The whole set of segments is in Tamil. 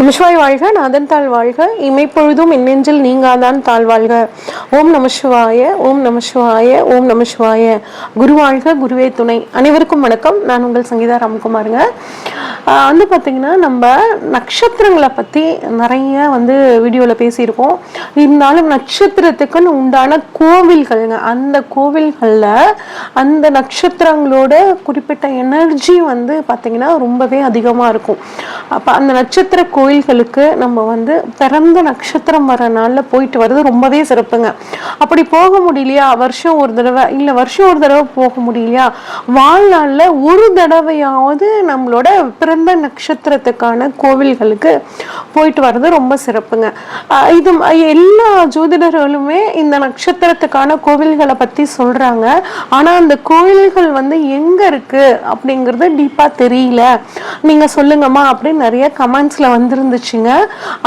நமசிவாய் வாழ்க நாதன் தாழ் வாழ்க இமைப்பொழுதும் என்னெஞ்சில் நீங்காதான் தாழ் வாழ்க ஓம் நமசிவாய ஓம் நமசிவாய ஓம் நமசிவாய. குரு வாழ்க குருவே துணை. அனைவருக்கும் வணக்கம். நான் உங்கள் சங்கீதா ராம்குமாருங்க. வந்து பார்த்தீங்கன்னா நம்ம நட்சத்திரங்களை பற்றி நிறைய வந்து வீடியோவில் பேசியிருக்கோம். இருந்தாலும் நட்சத்திரத்துக்குன்னு உண்டான கோவில்கள்ங்க அந்த கோவில்களில் அந்த நட்சத்திரங்களோட குறிப்பிட்ட எனர்ஜி வந்து பார்த்தீங்கன்னா ரொம்பவே அதிகமாக இருக்கும். அப்போ அந்த நட்சத்திர கோயில்களுக்கு நம்ம வந்து பிறந்த நட்சத்திரம் வர நாளில் போயிட்டு வர்றது ரொம்பவே சிறப்புங்க. அப்படி போக முடியலையா? வருஷம் ஒரு தடவை இல்லை வருஷம் ஒரு தடவை போக முடியலையா? வாழ்நாளில் ஒரு தடவையாவது நம்மளோட பிறந்த நட்சத்திரத்துக்கான கோவில்களுக்கு போயிட்டு வர்றது ரொம்ப சிறப்புங்க. இது எல்லா ஜோதிடர்களுமே இந்த நட்சத்திரத்துக்கான கோவில்களை பற்றி சொல்கிறாங்க ஆனால் அந்த கோவில்கள் வந்து எங்கே இருக்குது அப்படிங்கிறது டீப்பாக தெரியல. நீங்கள் சொல்லுங்கம்மா அப்படின்னு நிறைய கமெண்ட்ஸில் வந்து இருந்துச்சுங்க.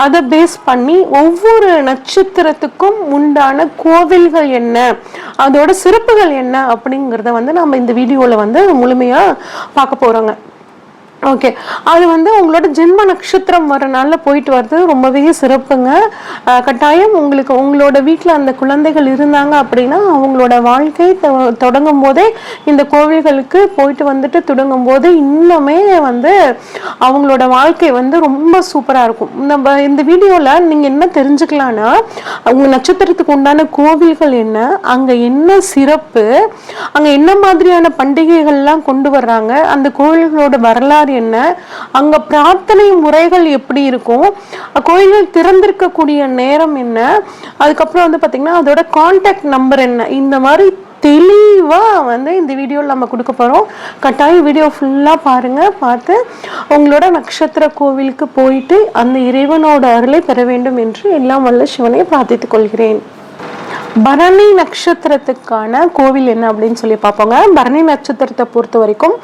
அதை பேஸ் பண்ணி ஒவ்வொரு நட்சத்திரத்துக்கும் உண்டான கோவில்கள் என்ன அதோட சிறப்புகள் என்ன அப்படிங்கிறத வந்து நம்ம இந்த வீடியோவில் வந்து முழுமையாக பார்க்க போகிறோங்க ஓகே அது வந்து உங்களோட ஜென்ம நட்சத்திரம் வரனால போயிட்டு வர்றது ரொம்பவே சிறப்புங்க. கட்டாயம் உங்களுக்கு உங்களோட வீட்டில் அந்த குழந்தைகள் இருந்தாங்க அப்படின்னா அவங்களோட வாழ்க்கை தொ- தொடங்கும் போதே இந்த கோவில்களுக்கு போயிட்டு வந்துட்டு தொடங்கும் போது இன்னுமே வந்து அவங்களோட வாழ்க்கை வந்து ரொம்ப சூப்பராக இருக்கும். நம்ம இந்த வீடியோவில் நீங்கள் என்ன தெரிஞ்சுக்கலாம்னா உங்கள் நட்சத்திரத்துக்கு உண்டான கோவில்கள் என்ன அங்கே என்ன சிறப்பு அங்கே என்ன மாதிரியான பண்டிகைகள்லாம் கொண்டு வர்றாங்க அந்த கோவில்களோட வரலாறு என்ன? அங்கே பிரார்த்தனை முறைகள் எப்படி இருக்கும்? கோயில்கள் திறந்திருக்கக்கூடிய நேரம் என்ன? அதுக்கப்புறம் வந்து பார்த்திங்கன்னா அதோட காண்டாக்ட் நம்பர் என்ன? இந்த மாதிரி தெளிவாக வந்து இந்த வீடியோவில் நம்ம கொடுக்க போகிறோம் கட்டாயம் வீடியோ ஃபுல்லாக பாருங்கள் பார்த்து உங்களோட நட்சத்திர கோவிலுக்கு போயிட்டு அந்த இறைவனோட அருளை பெற வேண்டும் என்று எல்லாம் வல்ல சிவனை பிரார்த்தித்துக் கொள்கிறேன். பரணி நட்சத்திரத்துக்கான கோவில் என்ன அப்படின்னு சொல்லி பார்ப்போங்க. பரணி நட்சத்திரத்தை பொறுத்த வரைக்கும்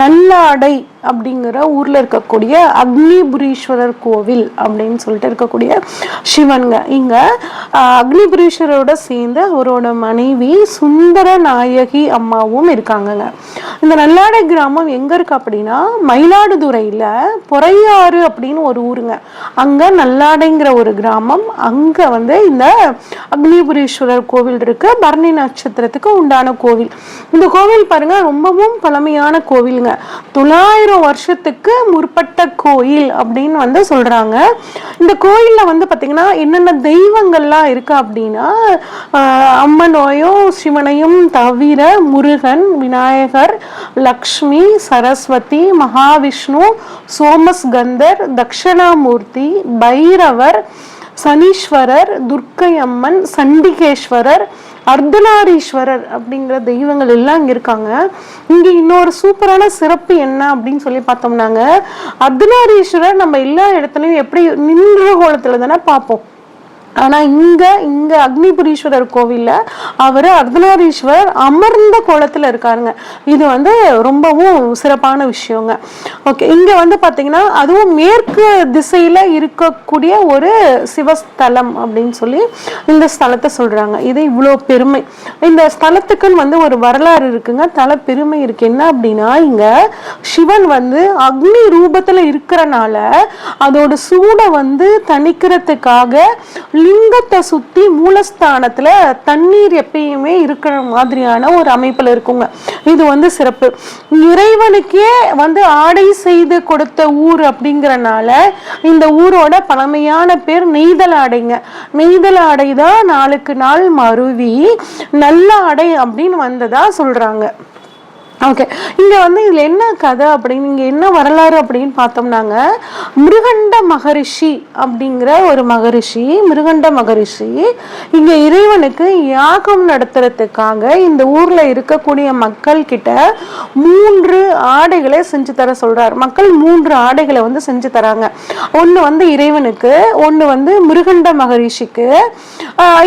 நல்லாடை அப்படிங்கிற ஊர்ல இருக்கக்கூடிய அக்னிபுரீஸ்வரர் கோவில் அப்படின்னு சொல்லிட்டு இருக்கக்கூடிய சிவனுங்க. இங்க அக்னிபுரீஸ்வரோட அக்னிபுரீஸ்வரரோட சேர்ந்து அவரோட மனைவி சுந்தர நாயகி அம்மாவும் இருக்காங்கங்க. இந்த நல்லாடை கிராமம் எங்க இருக்கு அப்படின்னா மயிலாடுதுறையில பொறையாறு அப்படின்னு ஒரு ஊருங்க. அங்க நல்லாடைங்கிற ஒரு கிராமம். அங்க வந்து இந்த அக்னிபுரீஸ்வரர் கோவில் இருக்கு. பரணி நட்சத்திரத்துக்கு உண்டான கோவில். இந்த கோவில் பாருங்க ரொம்பவும் பழமையான கோவிலுங்க. தொள்ளாயிரம் வருஷத்துக்கு முற்பட்ட கோயில் அப்படின்னு வந்து சொல்றாங்க. இந்த கோயில்ல வந்து பாத்தீங்கன்னா என்னென்ன தெய்வங்கள்லாம் இருக்கு அப்படின்னா அம்மனோயும் சிவனையும் தவிர முருகன் விநாயகர் லக்ஷ்மி சரஸ்வதி மகாவிஷ்ணு சோமஸ்கந்தர் தக்ஷணாமூர்த்தி பைரவர் சனீஸ்வரர் துர்க்கை அம்மன் சண்டிகேஸ்வரர் அர்த்தநாரீஸ்வரர் அப்படிங்கிற தெய்வங்கள் எல்லாம் இங்க இருக்காங்க. இங்க இன்னொரு சூப்பரான சிறப்பு என்ன அப்படின்னு சொல்லி பார்த்தோம்னாங்க அர்த்தநாரீஸ்வரர் நம்ம எல்லா இடத்துலயும் எப்படி நின்ற கோலத்தில் தானே பார்ப்போம். ஆனா இங்க இங்கே அக்னிபுரீஸ்வரர் கோவில்ல அவர் அர்த்தநாரீஸ்வரர் அமர்ந்த கோலத்துல இருக்காருங்க. இது வந்து ரொம்பவும் சிறப்பான விஷயங்க. ஓகே இங்க வந்து பார்த்தீங்கன்னா அதுவும் மேற்கு திசையில இருக்கக்கூடிய ஒரு சிவஸ்தலம் அப்படின்னு சொல்லி இந்த ஸ்தலத்தை சொல்றாங்க. இது இவ்வளோ பெருமை. இந்த ஸ்தலத்துக்குன்னு வந்து ஒரு வரலாறு இருக்குங்க. தலை பெருமை இருக்கு. என்ன அப்படின்னா இங்க சிவன் வந்து அக்னி ரூபத்துல இருக்கிறனால அதோட சூடை வந்து தணிக்கிறதுக்காக லிங்கத்தை சுற்றி மூலஸ்தானத்துல தண்ணீர் எப்பயுமே இருக்கிற மாதிரியான ஒரு அமைப்பில் இருக்குங்க. இது வந்து சிறப்பு. இறைவனுக்கே வந்து ஆடை செய்து கொடுத்த ஊர் அப்படிங்கிறனால இந்த ஊரோட பழமையான பேர் நெய்தல் ஆடைங்க. நெய்தல் ஆடை தான் நாளுக்கு நாள் மருவி நல்ல ஆடை அப்படின்னு வந்ததா சொல்கிறாங்க ஓகே இங்கே வந்து இதில் என்ன கதை அப்படின்னு இங்கே என்ன வரலாறு அப்படின்னு பார்த்தோம்னாங்க மிருகண்ட மகரிஷி அப்படிங்கிற ஒரு மகரிஷி மிருகண்ட மகரிஷி இங்கே இறைவனுக்கு யாகம் நடத்துறதுக்காக இந்த ஊரில் இருக்கக்கூடிய மக்கள் கிட்ட மூன்று ஆடைகளை செஞ்சு தர சொல்கிறார் மக்கள் மூன்று ஆடைகளை வந்து செஞ்சு தராங்க. ஒன்று வந்து இறைவனுக்கு ஒன்று வந்து மிருகண்ட மகரிஷிக்கு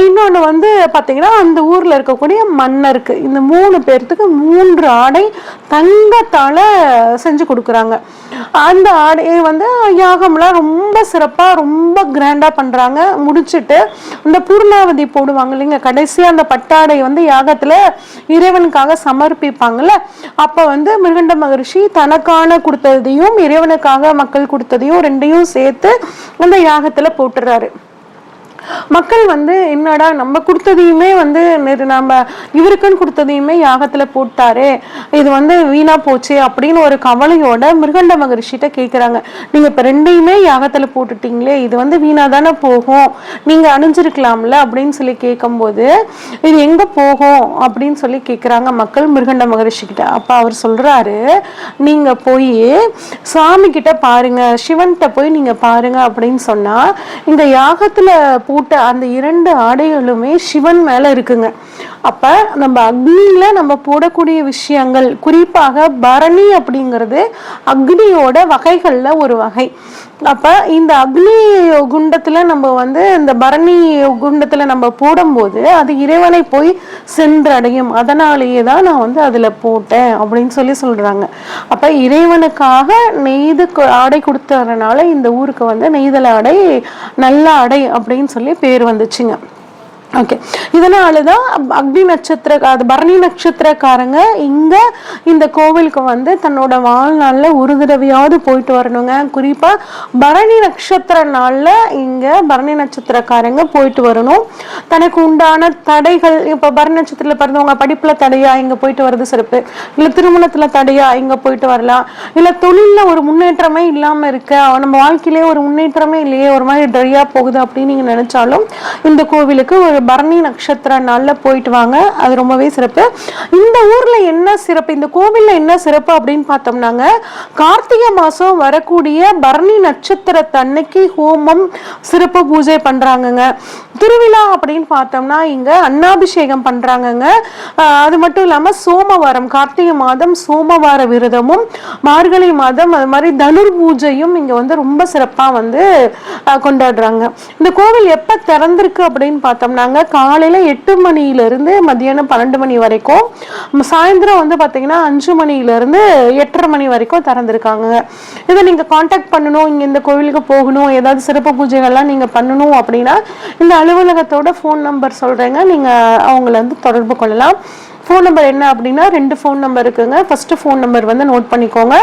இன்னொன்று வந்து பார்த்தீங்கன்னா அந்த ஊரில் இருக்கக்கூடிய மன்னருக்கு. இந்த மூணு பேர்த்துக்கு மூன்று ஆடை தங்கத்தால் செஞ்சு கொடுக்குறாங்க. அந்த ஆடையை வந்து யாகம்லாம் ரொம்ப சிறப்பாக ரொம்ப கிராண்டாக பண்ணுறாங்க முடிச்சுட்டு இந்த பூர்ணாவதி போடுவாங்க இல்லைங்க கடைசியாக அந்த பட்டாடை வந்து யாகத்தில் இறைவனுக்காக சமர்ப்பிப்பாங்கல்ல அப்போ வந்து மிருகண்ட மகரிஷி தனக்கான கொடுத்ததையும் இறைவனுக்காக மக்கள் கொடுத்ததையும் ரெண்டையும் சேர்த்து அந்த யாகத்தில் போட்டுறாரு. மக்கள் வந்து என்னடா நம்ம கொடுத்ததையுமே வந்து நம்ம இவருக்குன்னு கொடுத்ததையுமே யாகத்துல போட்டாரு இது வந்து வீணா போச்சு அப்படின்னு ஒரு கவலையோட மிருகண்ட மகரிஷிட்ட கேக்குறாங்க. நீங்க இப்ப ரெண்டையுமே யாகத்துல போட்டுட்டீங்களே இது வந்து வீணா தானே போகும் நீங்க அணிஞ்சிருக்கலாம்ல அப்படின்னு சொல்லி கேட்கும்போது இது எங்க போகும் அப்படின்னு சொல்லி கேக்குறாங்க மக்கள் மிருகண்ட மகரிஷி கிட்ட அப்ப அவர் சொல்றாரு நீங்க போய் சாமி கிட்ட பாருங்க சிவன்கிட்ட போய் நீங்க பாருங்க அப்படின்னு சொன்னா இந்த யாகத்துல பூட்ட அந்த இரண்டு ஆடைகளுமே சிவன் மேலே இருக்குங்க. அப்ப நம்ம அக்னியில நம்ம போடக்கூடிய விஷயங்கள் குறிப்பாக பரணி அப்படிங்கிறது அக்னியோட வகைகள்ல ஒரு வகை. அப்ப இந்த அக்னி குண்டத்துல நம்ம வந்து இந்த பரணி குண்டத்துல நம்ம போடும்போது அது இறைவனை போய் சென்றடையும். அதனாலேயே தான் நான் வந்து அதுல போட்டேன் அப்படின்னு சொல்லி சொல்றாங்க. அப்ப இறைவனுக்காக நெய்து ஆடை கொடுத்ததுனால இந்த ஊருக்கு வந்து நெய்தல் ஆடை நல்ல ஆடை அப்படின்னு சொல்லி பேர் வந்துச்சுங்க. ஓகே இதனால தான் அக்னி நட்சத்திர அது பரணி நட்சத்திரக்காரங்க இங்கே இந்த கோவிலுக்கு வந்து தன்னோட வாழ்நாளில் ஒரு தடவையாவது போயிட்டு வரணுங்க. குறிப்பாக பரணி நட்சத்திர நாளில் இங்கே பரணி நட்சத்திரக்காரங்க போயிட்டு வரணும். தனக்கு உண்டான தடைகள் இப்போ பரணி நட்சத்திரத்தில் பிறந்தவங்க படிப்பில் தடையா இங்கே போயிட்டு வர்றது சிறப்பு. இல்லை திருமணத்தில் தடையா இங்கே போயிட்டு வரலாம். இல்லை தொழிலில் ஒரு முன்னேற்றமே இல்லாமல் இருக்க நம்ம வாழ்க்கையிலே ஒரு முன்னேற்றமே இல்லையே ஒரு மாதிரி ட்ரையாக போகுது அப்படின்னு நீங்கள் நினச்சாலும் இந்த கோவிலுக்கு ஒரு பரணி நட்சத்திர நாளில் போயிட்டு வாங்க. அது ரொம்பவே சிறப்பு. இந்த ஊரில் என்ன சிறப்பு? இந்த கோவிலில் என்ன சிறப்பு அப்படின்னு பார்த்தோம்னாங்க கார்த்திகை மாதம் வரக்கூடிய பரணி நட்சத்திரத்தன்னைக்கு ஹோமம் சிறப்பு பூஜை பண்ணுறாங்கங்க திருவிழா அப்படின்னு பார்த்தோம்னா இங்கே அன்னாபிஷேகம் பண்ணுறாங்கங்க அது மட்டும் இல்லாமல் சோமவாரம் கார்த்திகை மாதம் சோமவார விரதமும் மார்கழி மாதம் அது மாதிரி தனுர் பூஜையும் இங்கே வந்து ரொம்ப சிறப்பாக வந்து கொண்டாடுறாங்க. இந்த கோவில் எப்போ திறந்திருக்கு அப்படின்னு பார்த்தோம்னாங்க காலையில் எட்டு மணியிலேருந்து மதியானம் மத்தியானம் பன்னெண்டு மணி வரைக்கும் சாயந்தரம் வந்து பார்த்தீங்கன்னா அஞ்சு மணியிலேருந்து எட்டரை மணி வரைக்கும் திறந்துருக்காங்க. இதை நீங்கள் காண்டாக்ட் பண்ணணும் இங்கே இந்த கோவிலுக்கு போகணும் ஏதாவது சிறப்பு பூஜைகள்லாம் நீங்கள் பண்ணணும் அப்படின்னா இந்த அலுவலகத்தோட ஃபோன் நம்பர் சொல்கிறேங்க நீங்கள் அவங்கள வந்து தொடர்பு கொள்ளலாம். ஃபோன் நம்பர் என்ன அப்படின்னா ரெண்டு ஃபோன் நம்பர் இருக்குங்க. ஃபஸ்ட்டு ஃபோன் நம்பர் வந்து நோட் பண்ணிக்கோங்க.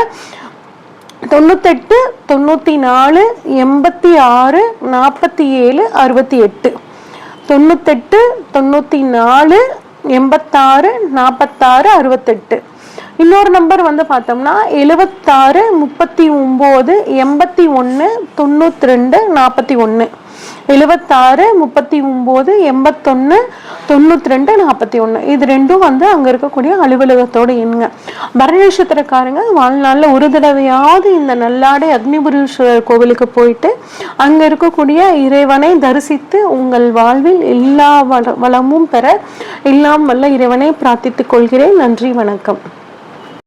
தொண்ணூத்தெட்டு தொண்ணூற்றி நாலு எண்பத்தி ஆறு நாற்பத்தி ஏழு அறுபத்தி எட்டு. தொண்ணூத்தெட்டு தொண்ணூற்றி நாலு எண்பத்தாறு நாற்பத்தாறு அறுபத்தெட்டு இன்னொரு நம்பர் வந்து பார்த்தோம்னா எழுபத்தாறு முப்பத்தி ஒம்பது எண்பத்தி ஒன்று தொண்ணூற்றி ரெண்டு நாற்பத்தி ஒன்று எழுவத்தாறு முப்பத்தி ஒம்பது எண்பத்தொன்று தொண்ணூற்றி ரெண்டு நாற்பத்தி ஒன்று இது ரெண்டும் வந்து அங்கே இருக்கக்கூடிய அலுவலகத்தோட எண்ணுங்க பரணி நட்சத்திரக்காரங்க வாழ்நாளில் ஒரு தடவையாவது இந்த நல்லாடை அக்னிபுரீஸ்வரர் கோவிலுக்கு போயிட்டு அங்கே இருக்கக்கூடிய இறைவனை தரிசித்து உங்கள் வாழ்வில் எல்லா வள வளமும் பெற எல்லாம் வல்ல இறைவனை பிரார்த்தித்துக் கொள்கிறேன். நன்றி வணக்கம்.